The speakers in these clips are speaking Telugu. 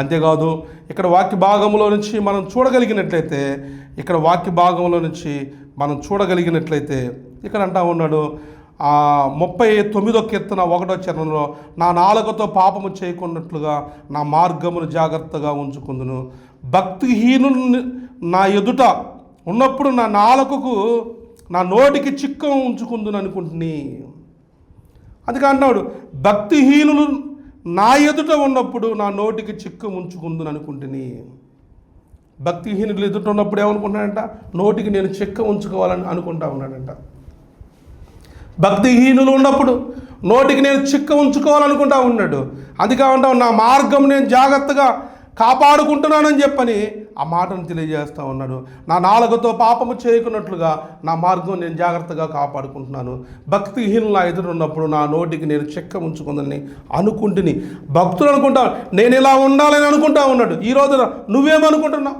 అంతేకాదు ఇక్కడ వాక్య భాగంలో నుంచి మనం చూడగలిగినట్లయితే ఇక్కడ వాక్య భాగంలో నుంచి మనం చూడగలిగినట్లయితే ఇక్కడ అంటా ఉన్నాడు ముప్పై తొమ్మిదో కీర్తన ఒకటో చరణంలో నా నాలుకతో పాపము చేయకున్నట్లుగా నా మార్గమును జాగ్రత్తగా ఉంచుకుందును. భక్తిహీను నా ఎదుట ఉన్నప్పుడు నా నాలుకకు నా నోటికి చిక్కం ఉంచుకుందును అనుకుంటుని. అందుకే అంటున్నాడు భక్తిహీనులు నా ఎదుట ఉన్నప్పుడు నా నోటికి చిక్కు ఉంచుకుందును అనుకుంటుని. భక్తిహీనులు ఎదుట ఉన్నప్పుడు ఏమనుకుంటున్నాడంట? నోటికి నేను చిక్క ఉంచుకోవాలని అనుకుంటా ఉన్నాడంట. భక్తిహీనులు ఉన్నప్పుడు నోటికి నేను చిక్క ఉంచుకోవాలనుకుంటా ఉన్నాడు. అందుకే ఉంటాం నా మార్గం నేను జాగ్రత్తగా కాపాడుకుంటున్నానని చెప్పని ఆ మాటను తెలియజేస్తూ ఉన్నాడు. నా నాలుగుతో పాపము చేయకున్నట్లుగా నా మార్గం నేను జాగ్రత్తగా కాపాడుకుంటున్నాను. భక్తిహీనులు నా ఎదురున్నప్పుడు నా నోటికి నేను చెక్క ఉంచుకుందని అనుకుంటుని భక్తులు అనుకుంటా నేను ఇలా ఉండాలని అనుకుంటా ఉన్నాడు. ఈ రోజున నువ్వేమనుకుంటున్నావు?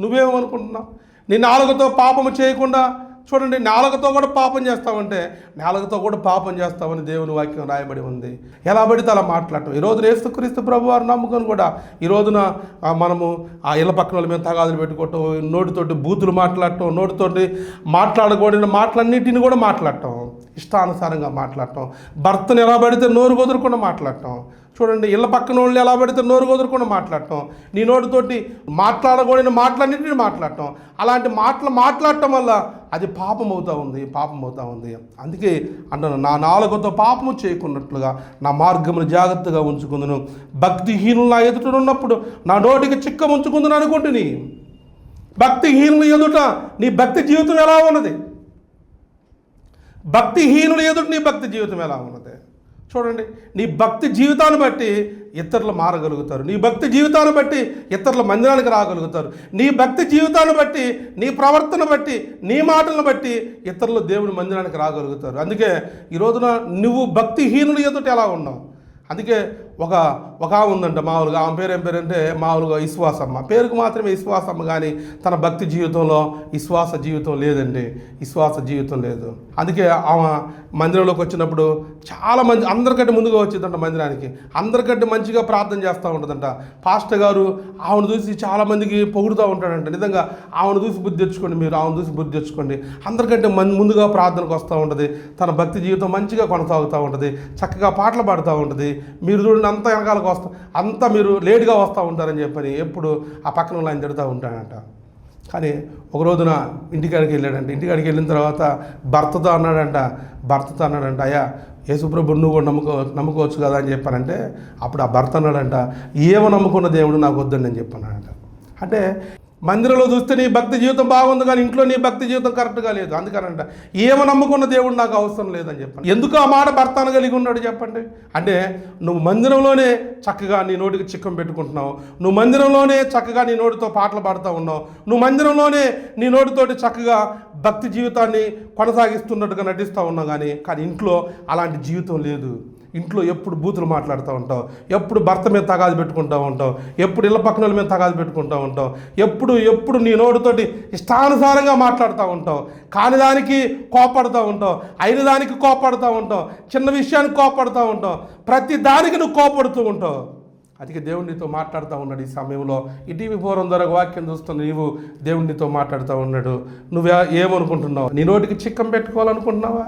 నువ్వేమనుకుంటున్నావు? నీ నాలుగుతో పాపము చేయకుండా చూడండి నాలుగతో కూడా పాపం చేస్తామంటే నాలుగతో కూడా పాపం చేస్తామని దేవుని వాక్యం రాయబడి ఉంది. ఎలా పడితే అలా మాట్లాడటం. ఈ రోజున యేసుక్రీస్తు ప్రభు వారు నమ్ముకొని కూడా ఈ రోజున మనము ఆ ఇళ్ళ పక్కన వాళ్ళ మీద తగాదులు పెట్టుకోవటం నోటితోటి బూతులు మాట్లాడటం నోటితోటి మాట్లాడకూడని మాటలన్నిటిని కూడా మాట్లాడటం. ఇష్టానుసారంగా మాట్లాడటం. భర్తను ఎలా పడితే నోరు కుదరకుండా మాట్లాడటం. చూడండి ఇళ్ళ పక్కన వాళ్ళు ఎలా పెడితే నోరు కుదరకుండా మాట్లాడటం నీ నోటితోటి మాట్లాడకూడని మాటలన్నింటినీ మాట్లాడటం అలాంటి మాటలు మాట్లాడటం వల్ల అది పాపం అవుతూ ఉంది పాపం అవుతా ఉంది. అందుకే అంటాను నా నాలుగుతో పాపము చేయకున్నట్లుగా నా మార్గమును జాగ్రత్తగా ఉంచుకుందును. భక్తిహీనులు నా ఎదుట ఉన్నప్పుడు నా నోటికి చిక్క ఉంచుకుందని అనుకుంటుని. భక్తిహీనులు ఎదుట నీ భక్తి జీవితం ఎలా ఉన్నది? భక్తిహీనులు ఎదుట నీ భక్తి జీవితం ఎలా ఉన్నది? చూడండి. నీ భక్తి జీవితాన్ని బట్టి ఇతరులు మారగలుగుతారు. నీ భక్తి జీవితాన్ని బట్టి ఇతరుల మందిరానికి రాగలుగుతారు. నీ భక్తి జీవితాన్ని బట్టి నీ ప్రవర్తన బట్టి నీ మాటలను బట్టి ఇతరులు దేవుని మందిరానికి రాగలుగుతారు. అందుకే ఈ రోజున నువ్వు భక్తిహీనుల ఎదుట ఎలా ఉన్నావు? అందుకే ఒక ఒక ఆమె ఉందంట మామూలుగా. ఆమె పేరు ఏం పేరు అంటే మామూలుగా విశ్వాసమ్మ. పేరుకు మాత్రమే విశ్వాసమ్మ కానీ తన భక్తి జీవితంలో విశ్వాస జీవితం లేదండి. విశ్వాస జీవితం లేదు. అందుకే ఆమె మందిరంలోకి వచ్చినప్పుడు చాలా మంది అందరికంటే ముందుగా వచ్చిందంట మందిరానికి. అందరికంటే మంచిగా ప్రార్థన చేస్తూ ఉంటుందంట. పాస్టర్ గారు ఆమెను చూసి చాలా మందికి పొగుడుతూ ఉంటాడంట. నిజంగా ఆమెను చూసి బుద్ధి తెచ్చుకోండి మీరు ఆమెను చూసి బుద్ధి తెచ్చుకోండి. అందరికంటే మన్ ముందుగా ప్రార్థనకు వస్తూ ఉంటుంది. తన భక్తి జీవితం మంచిగా కొనసాగుతూ ఉంటుంది. చక్కగా పాటలు పాడుతూ ఉంటుంది. మీరు చూడండి అంత వెనకాలకు వస్తా అంతా మీరు లేట్గా వస్తూ ఉంటారని చెప్పని ఎప్పుడు ఆ పక్కన వాళ్ళు ఆయన తిడుతూ ఉంటాడంట. కానీ ఒక రోజున ఇంటికాడికి వెళ్ళాడంట. ఇంటికాడికి వెళ్ళిన తర్వాత భర్తతో అన్నాడంట భర్తతో అన్నాడంట అయ్యా యేసుప్రభు నువ్వు కూడా నమ్ముకో నమ్ముకోవచ్చు కదా అని చెప్పానంటే అప్పుడు ఆ భర్త అన్నాడంట ఏమో నమ్ముకున్న దేవుడు నాకు వద్దండి అని చెప్పానంట అంటే మందిరంలో చూస్తే నీ భక్తి జీవితం బాగుంది కానీ ఇంట్లో నీ భక్తి జీవితం కరెక్ట్గా లేదు. అందుకనంట. ఏమో నమ్ముకున్న దేవుడు నాకు అవసరం లేదని చెప్పండి. ఎందుకు ఆ మాట భర్తను కలిగి ఉన్నాడు చెప్పండి? అంటే నువ్వు మందిరంలోనే చక్కగా నీ నోటికి చిక్కం పెట్టుకుంటున్నావు. నువ్వు మందిరంలోనే చక్కగా నీ నోటితో పాటలు పాడుతూ ఉన్నావు. నువ్వు మందిరంలోనే నీ నోటితోటి చక్కగా భక్తి జీవితాన్ని కొనసాగిస్తున్నట్టుగా నటిస్తూ ఉన్నావు కానీ కానీ ఇంట్లో అలాంటి జీవితం లేదు. ఇంట్లో ఎప్పుడు బూతులు మాట్లాడుతూ ఉంటావు ఎప్పుడు భర్త మీద తగాదు పెట్టుకుంటూ ఉంటావు ఎప్పుడు ఇళ్ళ పక్కన వాళ్ళ మీద తగాదు పెట్టుకుంటూ ఉంటావు ఎప్పుడు ఎప్పుడు నీ నోటితోటి ఇష్టానుసారంగా మాట్లాడుతూ ఉంటావు కాని దానికి కోపడుతూ ఉంటావు అయిన దానికి కోపడుతూ ఉంటావు చిన్న విషయానికి కోపడుతూ ఉంటావు ప్రతి దానికి నువ్వు కోపడుతూ ఉంటావు. అందుకే దేవుడితో మాట్లాడుతూ ఉన్నాడు ఈ సమయంలో. ఇటీవీ పూర్వం ద్వారా వాక్యం చూస్తున్న నీవు దేవుడితో మాట్లాడుతూ ఉన్నాడు. నువ్వు ఏమనుకుంటున్నావు? నీ నోటికి చిక్కం పెట్టుకోవాలనుకుంటున్నావా?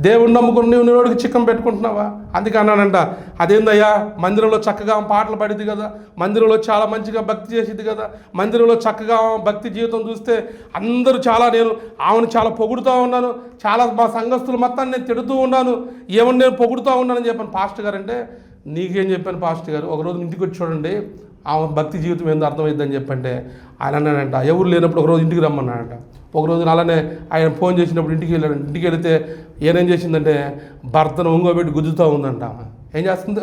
దేవుణ్ణి నమ్ముకుని నువ్వు నీ చిక్కం పెట్టుకుంటున్నావా? అందుకే అన్నానంట అదేందయ్యా? మందిరంలో చక్కగా పాటలు పాడిద్ది కదా? మందిరంలో చాలా మంచిగా భక్తి చేసింది కదా? మందిరంలో చక్కగా ఆమె భక్తి జీవితం చూస్తే అందరూ చాలా నేను ఆమెను చాలా పొగుడుతూ ఉన్నాను. చాలా మా సంఘస్థులు మొత్తాన్ని నేను తిడుతూ ఉన్నాను. ఏమని నేను పొగుడుతూ ఉన్నానని చెప్పాను. పాస్టర్ గారు అంటే నీకేం చెప్పాను పాస్టర్ గారు? ఒకరోజు ఇంటికి వచ్చి చూడండి ఆమె భక్తి జీవితం ఏందో అర్థమైందని చెప్పంటే. ఆయన అన్నాడంట ఎవరు లేనప్పుడు ఒకరోజు ఇంటికి రమ్మన్నాడంట. ఒకరోజు అలానే ఆయన ఫోన్ చేసినప్పుడు ఇంటికి వెళ్ళాడు. ఇంటికి వెళితే ఏనేం చేసిందంటే భర్తను ఒంగోబెట్టి గుద్దుతూ ఉందంట ఏం చేస్తుంది?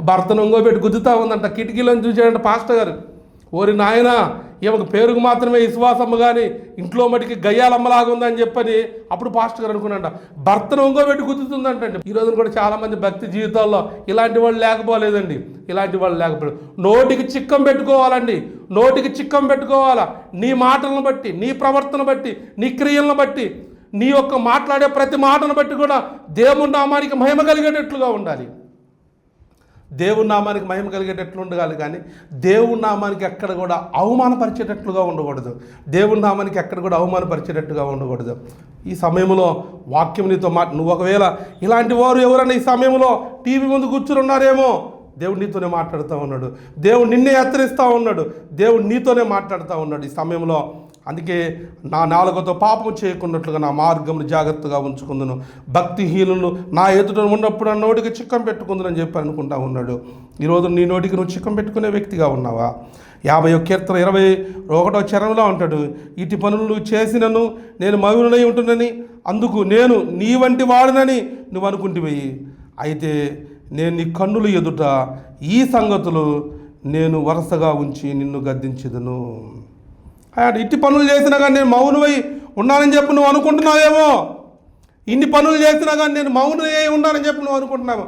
భర్తను ఒంగోబెట్టి గుద్దుతూ ఉందంట. కిటికీలను చూసాడంట పాస్టర్ గారు. ఓరి నాయన ఈమెకు పేరుకు మాత్రమే విశ్వాసమ్మ కానీ ఇంట్లో మటుకి గయ్యాలమ్మలాగా ఉందని చెప్పని అప్పుడు పాస్టర్ గారు అనుకున్నాంట భర్తను ఒంగోబెట్టి గుద్దుతుందంటండి ఈ రోజున కూడా చాలామంది భక్తి జీవితాల్లో ఇలాంటి వాళ్ళు లేకపోలేదండి. ఇలాంటి వాళ్ళు లేకపోలేదు. నోటికి చిక్కం పెట్టుకోవాలండి. నోటికి చిక్కం పెట్టుకోవాలా? నీ మాటలను బట్టి నీ ప్రవర్తన బట్టి నీ క్రియలను బట్టి నీ యొక్క మాట్లాడే ప్రతి మాటను బట్టి కూడా దేవుని నామానికి మహిమ కలిగేటట్లుగా ఉండాలి. దేవుని నామానికి మహిమ కలిగేటట్లు ఉండగాలి కానీ దేవుని నామానికి ఎక్కడ కూడా అవమానపరిచేటట్లుగా ఉండకూడదు. దేవుని నామానికి ఎక్కడ కూడా అవమానపరిచేటట్టుగా ఉండకూడదు. ఈ సమయంలో వాక్యం నీతో మాట నువ్వు ఒకవేళ ఇలాంటి వారు ఎవరైనా ఈ సమయంలో టీవీ ముందు కూర్చుని ఉన్నారేమో దేవుడు నీతోనే మాట్లాడుతూ ఉన్నాడు. దేవుడు నిన్నే హెచ్చరిస్తూ ఉన్నాడు. దేవుడు నీతోనే మాట్లాడుతూ ఉన్నాడు. ఈ సమయంలో అందుకే నా నాలుగతో పాపం చేయకున్నట్లుగా నా మార్గమును జాగ్రత్తగా ఉంచుకుందును. భక్తిహీనులు నా ఎదుట ఉన్నప్పుడు నా నోటికి చిక్కం పెట్టుకుందని చెప్పి అనుకుంటా ఉన్నాడు. ఈరోజు నీ నోటికి నువ్వు చిక్కం పెట్టుకునే వ్యక్తిగా ఉన్నావా? యాభై కీర్తన ఇరవై ఒకటో చరణంలో ఉంటాడు ఇటు పనులు నువ్వు చేసినను నేను మౌనై ఉంటున్నని అందుకు నేను నీ వంటి వాడినని నువ్వు అనుకుంటివి. అయితే నేను నీ కన్నుల ఎదుట ఈ సంగతులు నేను వరుసగా ఉంచి నిన్ను గద్దించదును. ఇట్టి పనులు చేసినా కానీ నేను మౌనమై ఉన్నానని చెప్పి నువ్వు అనుకుంటున్నావేమో? ఇన్ని పనులు చేసినా కానీ నేను మౌనమై ఉన్నానని చెప్పి నువ్వు అనుకుంటున్నావు?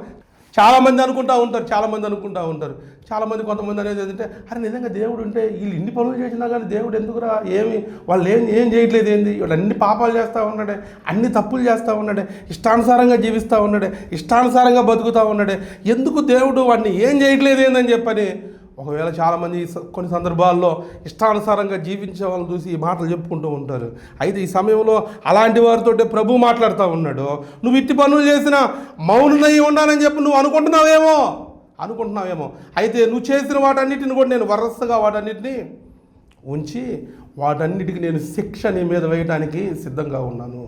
చాలామంది అనుకుంటా ఉంటారు చాలామంది అనుకుంటా ఉంటారు. చాలామంది కొంతమంది అనేది ఏంటంటే అరే నిజంగా దేవుడు ఉంటే వీళ్ళు ఇన్ని పనులు చేసినా కానీ దేవుడు ఎందుకురా ఏమి వాళ్ళు ఏం ఏం చేయట్లేదు ఏంది? వీళ్ళు అన్ని పాపాలు చేస్తూ ఉన్నాడే అన్ని తప్పులు చేస్తూ ఉన్నాడే ఇష్టానుసారంగా జీవిస్తూ ఉన్నాడే ఇష్టానుసారంగా బతుకుతూ ఉన్నాడే. ఎందుకు దేవుడు వాడిని ఏం చేయట్లేదు ఏందని చెప్పని ఒకవేళ చాలామంది కొన్ని సందర్భాల్లో ఇష్టానుసారంగా జీవించే వాళ్ళని చూసి ఈ మాటలు చెప్పుకుంటూ ఉంటారు. అయితే ఈ సమయంలో అలాంటి వారితో ప్రభు మాట్లాడుతూ ఉన్నాడు. నువ్వు ఇట్టి పనులు చేసినా మౌనమై ఉండాలని చెప్పి నువ్వు అనుకుంటున్నావేమో? అనుకుంటున్నావేమో. అయితే నువ్వు చేసిన వాటన్నిటిని కూడా నేను వరసగా వాటన్నిటిని ఉంచి వాటన్నిటికీ నేను శిక్ష నీ మీద వేయడానికి సిద్ధంగా ఉన్నాను.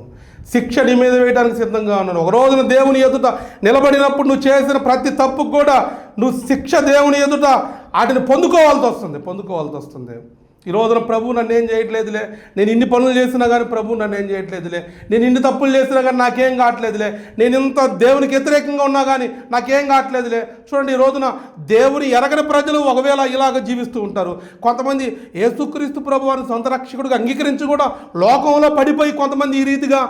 శిక్ష నీ మీద వేయడానికి సిద్ధంగా ఉన్నాను. ఒక రోజున దేవుని ఎదుట నిలబడినప్పుడు నువ్వు చేసిన ప్రతి తప్పుకు కూడా నువ్వు శిక్ష దేవుని ఎదుట వాటిని పొందుకోవాల్సి వస్తుంది పొందుకోవాల్సి వస్తుంది. ఈ రోజున ప్రభు నన్ను ఏం చేయట్లేదులే. నేను ఇన్ని పనులు చేసినా కానీ ప్రభు నన్ను ఏం చేయట్లేదులే. నేను ఇన్ని తప్పులు చేసినా కానీ నాకేం కావట్లేదులే. నేను ఇంత దేవునికి వ్యతిరేకంగా ఉన్నా కానీ నాకేం కావట్లేదులే. చూడండి ఈ రోజున దేవుని ఎరగని ప్రజలు ఒకవేళ ఇలాగ జీవిస్తూ ఉంటారు. కొంతమంది ఏసుక్రీస్తు ప్రభు అని సొంత రక్షకుడిగా అంగీకరించి కూడా లోకంలో పడిపోయి కొంతమంది ఈ రీతిగా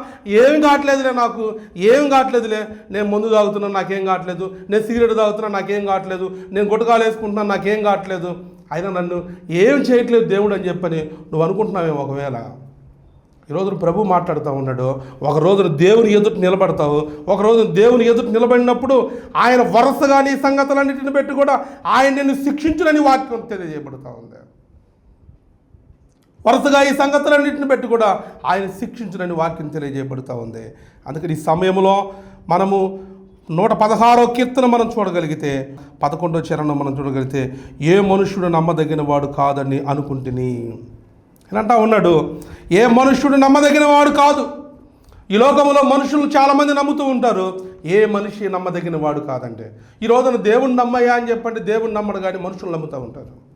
ఏం కావట్లేదులే నాకు ఏం కావట్లేదులే. నేను ముందు తాగుతున్నాను నాకేం కావట్లేదు. నేను సిగరెట్ తాగుతున్నాను నాకేం కావట్లేదు. నేను గుటకాలు వేసుకుంటున్నాను నాకేం కావట్లేదు. అయినా నన్ను ఏం చేయట్లేదు దేవుడు అని చెప్పని నువ్వు అనుకుంటున్నావేమో ఒకవేళ. ఈరోజు ప్రభు మాట్లాడుతూ ఉన్నాడు. ఒక రోజున దేవుని ఎదుట నిలబడతావు. ఒక రోజు దేవుని ఎదుట నిలబడినప్పుడు ఆయన వరుసగా నీ సంగతులన్నిటిని పెట్టి కూడా ఆయన నిన్ను శిక్షించునని వాక్యం తెలియజేయబడుతూ ఉంది. వరుసగా ఈ సంగతులన్నింటిని పెట్టి కూడా ఆయన శిక్షించునని వాక్యం తెలియజేయబడుతూ ఉంది. అందుకని ఈ సమయంలో మనము నూట పదహారో కీర్తన మనం చూడగలిగితే పదకొండో చరణం మనం చూడగలిగితే ఏ మనుష్యుడు నమ్మదగిన వాడు కాదని అనుకుంటుని. అంటా ఉన్నాడు ఏ మనుష్యుడు నమ్మదగిన వాడు కాదు. ఈ లోకంలో మనుషులు చాలామంది నమ్ముతూ ఉంటారు ఏ మనిషి నమ్మదగిన వాడు కాదంటే. ఈ రోజున దేవుణ్ణి నమ్మయ్యా అని చెప్పంటే దేవుణ్ణి నమ్మడు కానీ మనుషులు నమ్ముతూ ఉంటారు.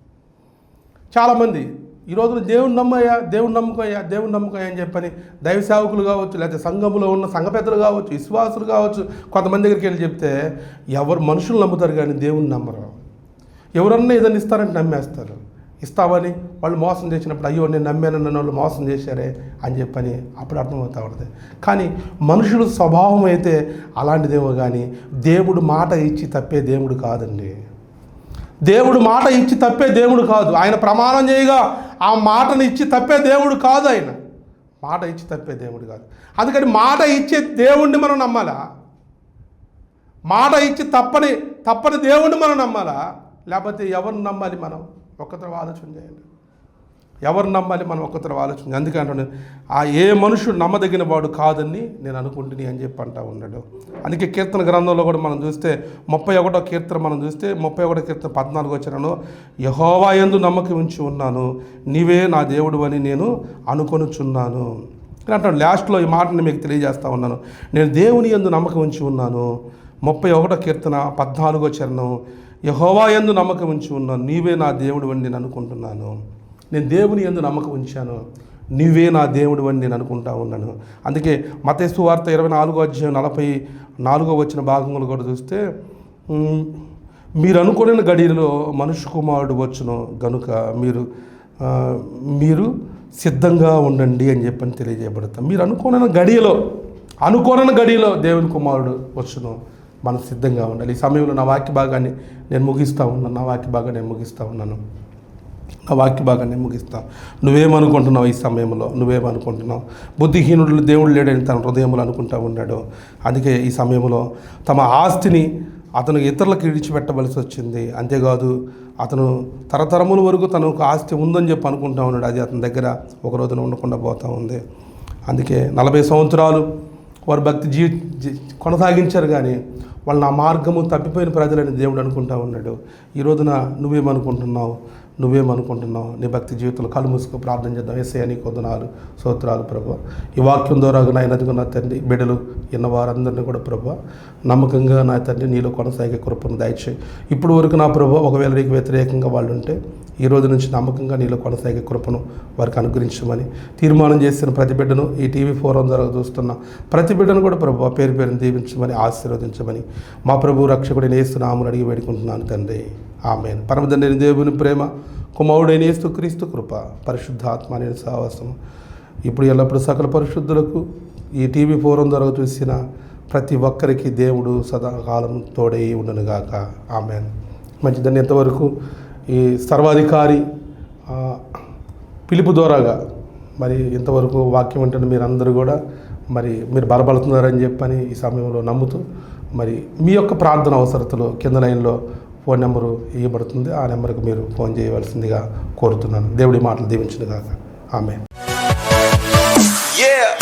చాలామంది ఈ రోజున దేవుని నమ్మయ్యా దేవుని నమ్మకయ్యా దేవుని నమ్మకయ్యా అని చెప్పని దైవ సేవకులు కావచ్చు లేకపోతే సంఘములో ఉన్న సంఘ పెద్దలు కావచ్చు విశ్వాసులు కావచ్చు కొంతమంది దగ్గరికి వెళ్ళి చెప్తే ఎవరు మనుషులు నమ్ముతారు కానీ దేవుని నమ్మరు. ఎవరన్నా ఏదైనా ఇస్తారంటే నమ్మేస్తారు. ఇస్తామని వాళ్ళు మోసం చేసినప్పుడు అయ్యో నేను నమ్మానన్న వాళ్ళు మోసం చేశారే అని చెప్పని అప్పుడు అర్థమవుతా ఉంటుంది. కానీ మనుషుల స్వభావం అయితే అలాంటిదేమో కానీ దేవుడు మాట ఇచ్చి తప్పే దేవుడు కాదండి. దేవుడు మాట ఇచ్చి తప్పే దేవుడు కాదు. ఆయన ప్రమాణం చేయగా ఆ మాటను ఇచ్చి తప్పే దేవుడు కాదు ఆయన. మాట ఇచ్చి తప్పే దేవుడు కాదు. అందుకని మాట ఇచ్చే దేవుణ్ణి మనం నమ్మాలా? మాట ఇచ్చి తప్పని తప్పని దేవుణ్ణి మనం నమ్మాలా? లేకపోతే ఎవరిని నమ్మాలి మనం? ఒక్కతరం ఆలోచన చేయండి. ఎవరు నమ్మాలి మనం ఒక్కతరం ఆలోచన. ఎందుకంటే ఆ ఏ మనుషుడు నమ్మదగిన వాడు కాదని నేను అనుకుంటుని అని చెప్పి అంటా ఉన్నాడు. అందుకే కీర్తన గ్రంథంలో కూడా మనం చూస్తే ముప్పై ఒకటో కీర్తన మనం చూస్తే ముప్పై ఒకటో కీర్తన పద్నాలుగు వచ్చినాను యహోవా యందు నమ్మకం ఉంచి ఉన్నాను నీవే నా దేవుడు అని నేను అనుకొనుచున్నాను. అంటాడు. లాస్ట్లో ఈ మాటని మీకు తెలియజేస్తా ఉన్నాను. నేను దేవుని యందు నమ్మకం ఉంచి ఉన్నాను. ముప్పై ఒకటో కీర్తన పద్నాలుగో చరణం యహోవా యందు నమ్మకం ఉంచి ఉన్నాను నీవే నా దేవుడు అని నేను అనుకుంటున్నాను. నేను దేవుని ఎందు నమ్మకం ఉంచాను. నీవే నా దేవుడు అని నేను అనుకుంటా ఉన్నాను. అందుకే మతేసు వార్త ఇరవై నాలుగో అధ్యాయం నలభై నాలుగో వచ్చిన భాగంలో కూడా చూస్తే మీరు అనుకునే గడియలో మనుష్య కుమారుడు వచ్చును. గనుక మీరు మీరు సిద్ధంగా ఉండండి అని చెప్పని తెలియజేయబడతాం. మీరు అనుకోని గడియలో అనుకోని గడియలో దేవుని కుమారుడు వచ్చును. మనం సిద్ధంగా ఉండాలి. ఈ సమయంలో నా వాక్య భాగాన్ని నేను ముగిస్తూ ఉన్నాను. నా వాక్య భాగాన్ని నేను ముగిస్తూ ఉన్నాను. నా వాక్య భాగాన్ని ముగిస్తా. నువ్వేమనుకుంటున్నావు ఈ సమయంలో? నువ్వేమనుకుంటున్నావు? బుద్ధిహీనుడు దేవుడు లేడని తన హృదయంలో అనుకుంటా ఉన్నాడు. అందుకే ఈ సమయంలో తమ ఆస్తిని అతను ఇతరులకు విడిచిపెట్టవలసి వచ్చింది. అంతేకాదు అతను తరతరముల వరకు తనకు ఆస్తి ఉందని చెప్పి అనుకుంటా ఉన్నాడు. అది అతని దగ్గర ఒక రోజున ఉండకుండా పోతూ ఉంది. అందుకే నలభై సంవత్సరాలు వారు భక్తి జీ- కొనసాగించారు కానీ వాళ్ళు నా మార్గము తప్పిపోయిన ప్రజలని దేవుడు అనుకుంటా ఉన్నాడు. ఈ రోజున నువ్వేమనుకుంటున్నావు? నువ్వేమనుకుంటున్నావు? నీ భక్తి జీవితంలో కళ్ళు మూసుకు ప్రార్థన చేద్దాం. ఎస్ఐ అని కొదనాలు స్తోత్రాలు ప్రభు. ఈ వాక్యం ద్వారా నాయన నా తండ్రి బిడలు ఇన్న వారందరినీ కూడా ప్రభు నమ్మకంగా నా తండ్రి నీలో కొనసాగే కృపను దయచేయి. ఇప్పుడు వరకు నా ప్రభు ఒకవేళ నీకు వ్యతిరేకంగా వాళ్ళు ఉంటే ఈ రోజు నుంచి నమ్మకంగా నీలో కొనసాగే కృపను వారికి అనుగ్రహించమని తీర్మానం చేసిన ప్రతి బిడ్డను ఈ టీవీ ఫోరం ద్వారా చూస్తున్న ప్రతి బిడ్డను కూడా ప్రభు పేరు పేరుని దీవించమని ఆశీర్వదించమని మా ప్రభు రక్షకుడి నేస్తున్నామని అడిగి వేడుకుంటున్నాను తండ్రి. ఆమె పరమదండని దేవుని ప్రేమ కుమారుడైన యేసు క్రీస్తు కృప పరిశుద్ధాత్మ అనే సావాసం ఇప్పుడు ఎల్లప్పుడూ సకల పరిశుద్ధులకు ఈ టీవీ ఫోరం ద్వారా చూసిన ప్రతి ఒక్కరికి దేవుడు సదాకాలం తోడై ఉండనుగాక. ఆమె మంచిదని ఎంతవరకు ఈ సర్వాధికారి పిలుపు ద్వారాగా మరి ఇంతవరకు వాక్యం వింటున్న మీరందరూ కూడా. మరి మీరు బలపడుతున్నారని చెప్పని ఈ సమయంలో నమ్ముతూ మరి మీ యొక్క ప్రార్థన అవసరతలో కింద లైన్లో ఫోన్ నెంబరు ఇవ్వబడుతుంది ఆ నెంబర్కి మీరు ఫోన్ చేయవలసిందిగా కోరుతున్నాను. దేవుడి మాటలు దీవించిన కాక ఆమె Yeah.